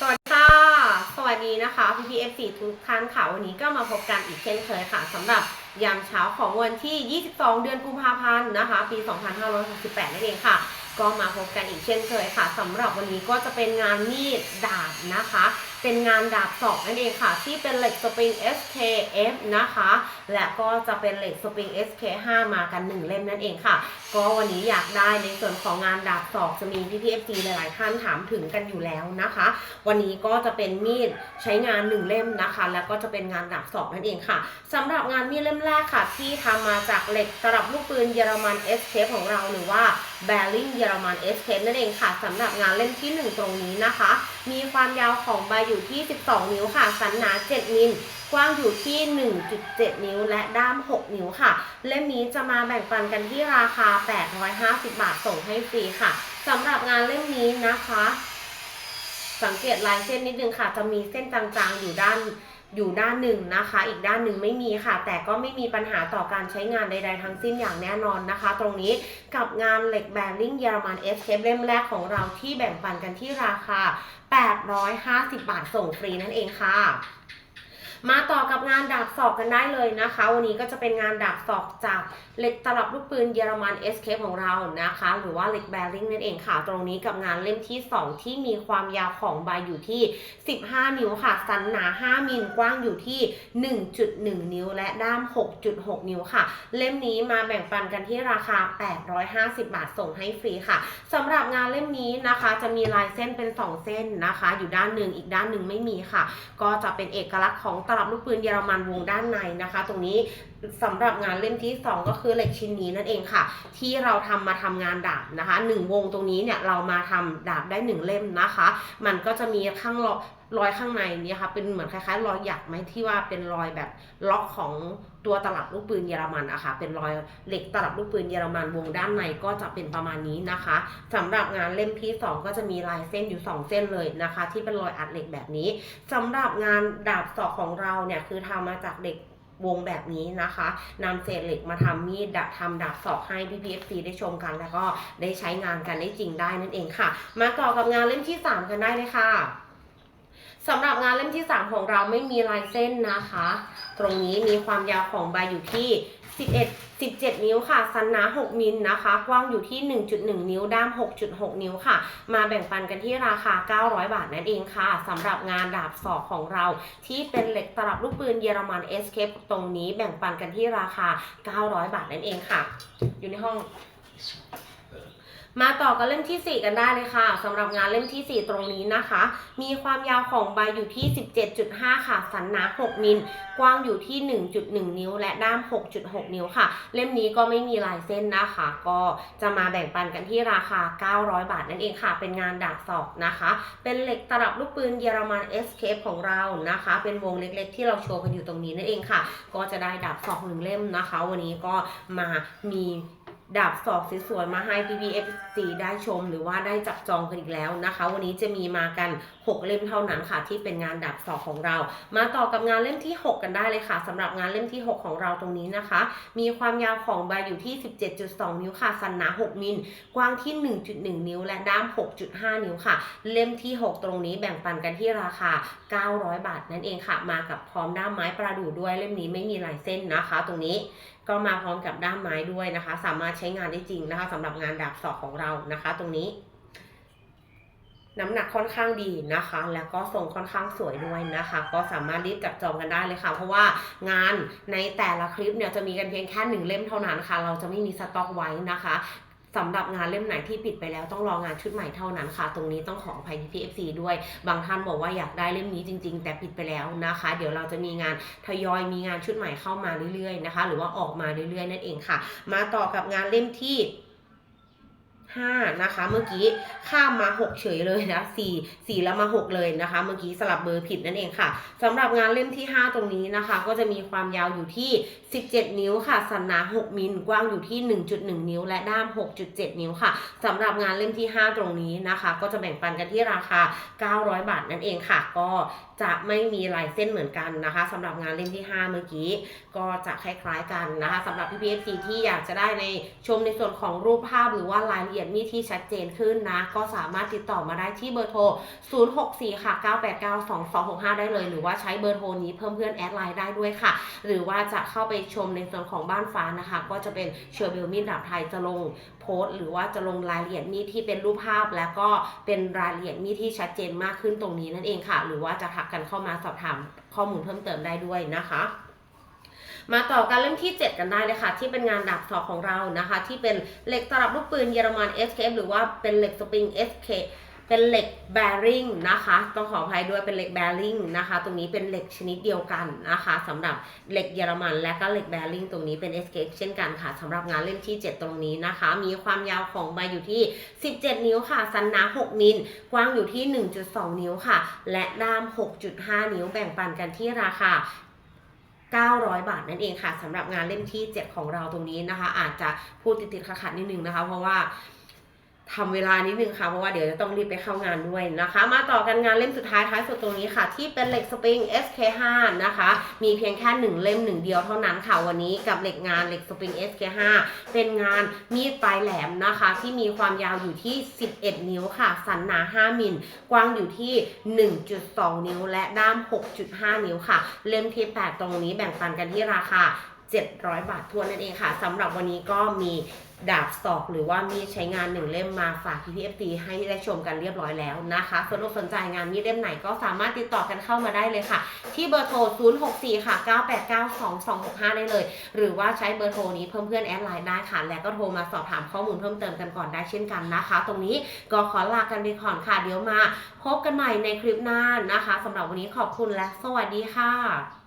สวัสดีค่ะ สวัสดีนะคะพี่พีเอฟซีทุกท่านค่ะ วันนี้ก็มาพบกันอีกเช่นเคยค่ะสำหรับยามเช้าของวันที่ 22 เดือนกุมภาพันธ์นะคะ ปี 2568 นั่นเองค่ะ ก็มาพบกันอีกเช่นเคยค่ะสำหรับวันนี้ก็จะเป็นงานมีดดาบนะคะ เป็นงานดาบสอกนั่นเองค่ะ ที่เป็นเหล็กสปริง SKF นะคะ และก็จะเป็นเหล็กสปริง SK5 มากันหนึ่งเล่มนั่นเองค่ะ ก็วันนี้อยากได้ในส่วนของงานดาบสอกจะมีพี่พีเอฟซีหลาย ๆ ท่านถามถึงกันอยู่แล้วนะคะ วันนี้ก็จะเป็นมีดใช้งานหนึ่งเล่มนะคะ แล้วก็จะเป็นงานดาบสอกนั่นเองค่ะสำหรับงานมีดเล่มแรกค่ะ ที่ทำมาจากเหล็กตลับลูกปืนเยอรมัน SKF ของเราหรือว่า b a r r i n g เยอรมัน SKF นั่นเองค่ะสำหรับงานเล่มที่ 1 ตรงนี้นะคะ มีความยาวของใบอยู่ที่ 12 นิ้วค่ะ สันหนา 7 มิลกว้างอยู่ที่ 1.7 นิ้วและด้าม 6 นิ้วค่ะ เล่มนี้จะมาแบ่งปันกันที่ราคา 850 บาทส่งให้ฟรีค่ะสำหรับงานเล่มนี้นะคะ สังเกตลายเส้นนิดนึงค่ะ จะมีเส้นจางๆอยู่ด้าน อยู่ด้านหนึ่งนะคะ อีกด้านหนึ่งไม่มีค่ะ แต่ก็ไม่มีปัญหาต่อการใช้งานใดๆทั้งสิ้นอย่างแน่นอนนะคะ ตรงนี้กับงานเหล็กแบริ่งเยอรมัน s k เล่มแรกของเราที่แบ่งปันกันที่ราคา 850 บาทส่งฟรีนั่นเองค่ะ มาต่อกับงานดาบศอกกันได้เลยนะคะ วันนี้ก็จะเป็นงานดาบศอกจากเหล็กตลับลูกปืนเยอรมัน SK ของเรานะคะ หรือว่าเหล็กแบริ่งนั่นเองค่ะ ตรงนี้กับงานเล่มที่ 2 ที่มีความยาวของใบอยู่ที่ 15 นิ้วค่ะ สันหนา 5มิลกว้างอยู่ที่ 1.1 นิ้ว และด้าม 6.6 นิ้วค่ะ เล่มนี้มาแบ่งปันกันที่ราคา 850 บาทส่งให้ฟรีค่ะสำหรับงานเล่มนี้นะคะ จะมีลายเส้นเป็น 2 เส้นนะคะ อยู่ด้านหนึ่งอีกด้านหนึ่งไม่มีค่ะ ก็จะเป็นเอกลักษณ์ของตลับลูกปืนเยอรมันวงด้านในนะคะ ตรงนี้สำหรับงานเล่มที่ 2 ก็คือเหล็กชิ้นนี้นั่นเองค่ะ ที่เราทำมาทำงานดาบนะคะหนึ่งวงตรงนี้เนี่ยเรามาทำดาบได้หนึ่งเล่มนะคะ มันก็จะมีข้าง รอยข้างในนี่ค่ะเป็นเหมือนคล้ายๆ รอยหยักไหมที่ว่าเป็นรอยแบบล็อกของตัวตลับลูกปืนเยอรมันอะค่ะเป็นรอยเหล็กตลับลูกปืนเยอรมันวงด้านในก็จะเป็นประมาณนี้นะคะสำหรับงานเล่มที่ 2 ก็จะมีลายเส้นอยู่ 2 เส้นเลยนะคะ ที่เป็นรอยอัดเหล็กแบบนี้สำหรับงานดาบสอกของเราเนี่ยคือทำมาจากเหล็กวงแบบนี้นะคะนำเศษเหล็กมาทำมีดดาบทำดาบสอกให้ PPFC ได้ชมกัน แล้วก็ได้ใช้งานกันได้จริงได้นั่นเองค่ะ มาต่อกับงานเล่มที่ 3 กันได้เลยค่ะ สำหรับงานเล่มที่ 3 ของเราไม่มีลายเส้นนะคะ ตรงนี้มีความยาวของใบอยู่ที่ 11 17 นิ้วค่ะ สันหนา 6 มิลนะคะ กว้างอยู่ที่ 1.1 นิ้ว ด้าม 6.6 นิ้วค่ะ มาแบ่งปันกันที่ราคา 900 บาทนั่นเองค่ะ สำหรับงานดาบสอกของเรา ที่เป็นเหล็กตลับลูกปืนเยอรมัน Escape ตรงนี้แบ่งปันกันที่ราคา 900 บาทนั่นเองค่ะ อยู่ในห้อง มาต่อกันเล่มทีสี่ 4 กันได้เลยค่ะสำหรับงานเล่มทีสี่ 4 ตรงนี้นะคะ มีความยาวของใบอยู่ที่ 17.5 ค่ะ สันหนา 6 มิล กว้างอยู่ที่ 1.1 นิ้ว และด้าม 6.6 นิ้วค่ะ เล่มนี้ก็ไม่มีลายเส้นนะคะ ก็จะมาแบ่งปันกันที่ราคา 900 บาทนั่นเองค่ะ เป็นงานดาบศอกนะคะ เป็นเหล็กตลับลูกปืนเยอรมัน Escape ของเรานะคะ เป็นวงเล็กๆ ที่เราโชว์กันอยู่ตรงนี้นั่นเองค่ะ ก็จะได้ดาบศอกหนึ่งเล่มนะคะ วันนี้ก็มามี ดาบศอกสวยๆมาให้ PPFC ได้ชมหรือว่าได้จับจองกันอีกแล้วนะคะ วันนี้จะมีมากัน 6 เล่มเท่านั้นค่ะ ที่เป็นงานดาบศอกของเรา มาต่อกับงานเล่มที่ 6 กันได้เลยค่ะสำหรับงานเล่มที่ 6 ของเราตรงนี้นะคะ มีความยาวของใบอยู่ที่ 17.2 นิ้วค่ะสันหนา 6 มิลกว้างที่ 1.1 นิ้ว และด้าม 6.5 นิ้วค่ะ เล่มที่ 6 ตรงนี้แบ่งปันกันที่ราคา 900 บาทนั่นเองค่ะ มากับพร้อมด้ามไม้ประดู่ด้วยเล่มนี้ไม่มีลายเส้นนะคะ ตรงนี้ ก็มาพร้อมกับด้ามไม้ด้วยนะคะ สามารถใช้งานได้จริงนะคะสำหรับงานดาบศอกของเรานะคะ ตรงนี้ น้ำหนักค่อนข้างดีนะคะ แล้วก็ทรงค่อนข้างสวยด้วยนะคะ ก็สามารถรีบจับจองกันได้เลยค่ะ เพราะว่างานในแต่ละคลิปเนี่ยจะมีกันเพียงแค่หนึ่งเล่มเท่านั้นค่ะ เราจะไม่มีสต็อกไว้นะคะ สำหรับงานเล่มไหนที่ปิดไปแล้วต้องรองานชุดใหม่เท่านั้นค่ะ ตรงนี้ต้องขออภัยพี่พีเอฟซีด้วย บางท่านบอกว่าอยากได้เล่มนี้จริง ๆ แต่ปิดไปแล้วนะคะ เดี๋ยวเราจะมีงานทยอยมีงานชุดใหม่เข้ามาเรื่อยๆนะคะ หรือว่าออกมาเรื่อยๆนั่นเองค่ะ มาต่อกับงานเล่มที่ 5 นะคะ เมื่อกี้ข้ามมา 6 เฉยเลยนะ 4 4 แล้วมา 6 เลยนะคะ เมื่อกี้สลับเบอร์ผิดนั่นเองค่ะสำหรับงานเล่มที่ 5 ตรงนี้นะคะ ก็จะมีความยาวอยู่ที่ 17 นิ้วค่ะ สันหนา 6 มิลกว้างอยู่ที่ 1.1 นิ้ว และด้าม 6.7 นิ้วค่ะสำหรับงานเล่มที่ 5 ตรงนี้นะคะ ก็จะแบ่งปันกันที่ราคา 900 บาทนั่นเองค่ะ ก็จะไม่มีลายเส้นเหมือนกันนะคะสำหรับงานเล่มที่ 5 เมื่อกี้ ก็จะคล้ายๆกันนะคะสำหรับพี่พีเอฟซีที่อยากจะได้ในชมในส่วนของรูปภาพหรือว่ารายละเอียดมีที่ชัดเจนขึ้นนะ ก็สามารถติดต่อมาได้ที่เบอร์โทร 064 ค่ะ 989 2265 ได้เลย หรือว่าใช้เบอร์โทรนี้เพิ่มเพื่อนแอดไลน์ได้ด้วยค่ะ หรือว่าจะเข้าไปชมในส่วนของบ้านฟ้านะคะ ก็จะเป็นเชอร์เบลมีดดาบไทยจะลงโพสต์ หรือว่าจะลงรายละเอียดมีที่เป็นรูปภาพ แล้วก็เป็นรายละเอียดมีที่ชัดเจนมากขึ้นตรงนี้นั่นเองค่ะ หรือว่าจะทักกันเข้ามาสอบถามข้อมูลเพิ่มเติมได้ด้วยนะคะ มาต่อกันเล่มที่ 7 กันได้เลยค่ะ ที่เป็นงานดาบสอกของเรานะคะ ที่เป็นเหล็กตลับลูกปืนเยอรมัน SKF หรือว่าเป็นเหล็กสปริง SK เป็นเหล็กแบริ่งนะคะต้องขออภัยด้วยเป็นเหล็กแบริ่งนะคะ ตรงนี้เป็นเหล็กชนิดเดียวกันนะคะสำหรับเหล็กเยอรมันและก็เหล็กแบริ่งตรงนี้เป็น SK เช่นกันค่ะสำหรับงานเล่มที่ 7 ตรงนี้นะคะ มีความยาวของใบอยู่ที่ 17 นิ้วค่ะ สันหนา 6 มิล กว้างอยู่ที่ 1.2 นิ้วค่ะ และด้าม 6.5 นิ้วแบ่งปันกันที่ราคา 900 บาทนั่นเองค่ะสำหรับงานเล่มที่ 7 ของเราตรงนี้นะคะ อาจจะพูดติดๆขัดๆนิดนึงนะคะ เพราะว่า ทำเวลานิดนึงค่ะเพราะว่าเดี๋ยวจะต้องรีบไปเข้างานด้วยนะคะ มาต่อกันงานเล่มสุดท้ายท้ายสุดตรงนี้ค่ะ ที่เป็นเหล็กสปริง SK5 นะคะ มีเพียงแค่หนึ่งเล่มหนึ่งเดียวเท่านั้นค่ะวันนี้กับเหล็กงานเหล็กสปริง SK5 เป็นงานมีดปลายแหลมนะคะ ที่มีความยาวอยู่ที่ 11 นิ้วค่ะ สันหนา 5 มิลกว้างอยู่ที่ 1.2 นิ้ว และด้าม 6.5 นิ้วค่ะ เล่มที่ 8 ตรงนี้แบ่งปันกันที่ราคา700 บาททวนนั่นเองค่ะสำหรับวันนี้ก็มี ดาบสตอกหรือว่ามีใช้งานหนึ่งเล่มมาฝากพี่พีเอฟซีให้ได้ชมกันเรียบร้อยแล้วนะคะสนอกสนใจงานมีดเล่มไหนก็สามารถติดต่อกันเข้ามาได้เลยค่ะ ที่เบอร์โทร 064 ค่ะ 989 2265 ได้เลย หรือว่าใช้เบอร์โทรนี้เพิ่มเพื่อนแอดไลน์ได้ค่ะ แล้วก็โทรมาสอบถามข้อมูลเพิ่มเติมกันก่อนได้เช่นกันนะคะ ตรงนี้ก็ขอลากันไปก่อนค่ะ เดี๋ยวมา พบกันใหม่ในคลิปหน้านะคะสำหรับวันนี้ขอบคุณและสวัสดีค่ะ